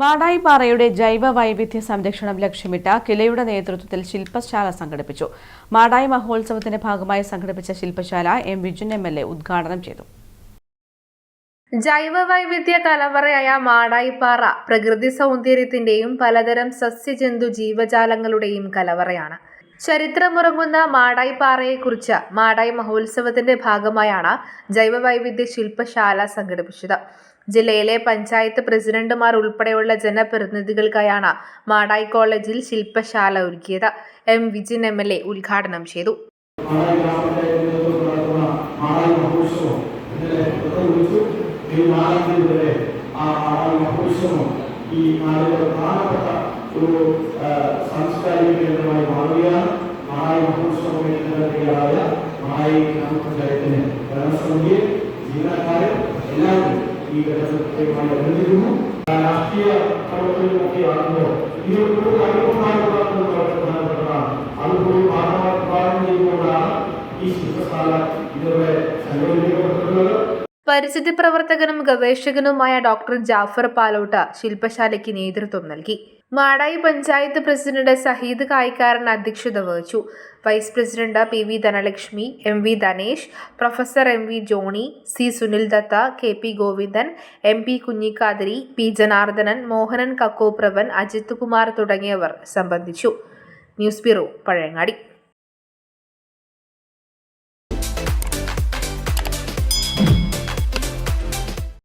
മാടായിപ്പാറയുടെ ജൈവ വൈവിധ്യ സംരക്ഷണം ലക്ഷ്യമിട്ട കിലയുടെ നേതൃത്വത്തിൽ ശില്പശാല സംഘടിപ്പിച്ചു. മാടായി മഹോത്സവത്തിന്റെ ഭാഗമായി സംഘടിപ്പിച്ച ശില്പശാല M Vijin M L A ഉദ്ഘാടനം ചെയ്തു. ജൈവ വൈവിധ്യ കലവറയായ മാടായിപ്പാറ പ്രകൃതി സൗന്ദര്യത്തിന്റെയും പലതരം സസ്യജന്തു ജീവജാലങ്ങളുടെയും കലവറയാണ്. ചരിത്രമുറങ്ങുന്ന മാടായിപ്പാറയെക്കുറിച്ച് മാടായി മഹോത്സവത്തിന്റെ ഭാഗമായാണ് ജൈവവൈവിധ്യ ശില്പശാല സംഘടിപ്പിച്ചത്. ജില്ലയിലെ പഞ്ചായത്ത് പ്രസിഡന്റുമാർ ഉൾപ്പെടെയുള്ള ജനപ്രതിനിധികൾക്കായാണ് മാടായി കോളേജിൽ ശില്പശാല ഒരുക്കിയത്. M. Vijin M. L. A. ഉദ്ഘാടനം ചെയ്തു. ഈ മഹോത്സവം ഈ നാടിലെ പ്രധാനപ്പെട്ട ഒരു സാംസ്കാരിക കേന്ദ്രമായി മാറുകയാണ് മാളായി മഹോത്സവം കേന്ദ്രത്തിലായ മാളായി ഗ്രാമപഞ്ചായത്തിന് ഭരണസമിതിയെ ജീവനക്കാരെ എല്ലാവരും ഈ ഘട്ടത്തിൽ പ്രത്യേകമായി രാഷ്ട്രീയ പ്രവർത്തനങ്ങളൊക്കെ ആകുമ്പോൾ ഇത് ഒരു അനുഭവമായിട്ടുള്ള പ്രധാനപ്പെട്ടതാണ്. അതുകൂടി ഭാഗം ചെയ്യുമ്പോഴാണ് ഈ ശില്പശാല ഇതുവരെ സംഘടിപ്പിക്കപ്പെട്ടിട്ടുള്ളത് പരിസ്ഥിതി പ്രവർത്തകനും ഗവേഷകനുമായ ഡോക്ടർ ജാഫർ പാലോട്ട ശില്പശാലയ്ക്ക് നേതൃത്വം നൽകി. മാടായി പഞ്ചായത്ത് പ്രസിഡന്റ് സഹീദ് കായിക്കാരൻ അധ്യക്ഷത വഹിച്ചു. Vice president P V Dhanalakshmi M V Dhanesh professor M V Johnny C Sunil Datta K P Govindan M P Kunhikathiri P Janardhanan Mohanan Kakkopravan Ajith Kumar തുടങ്ങിയവർ സംബന്ധിച്ചു. News bureau Pazhayangadi.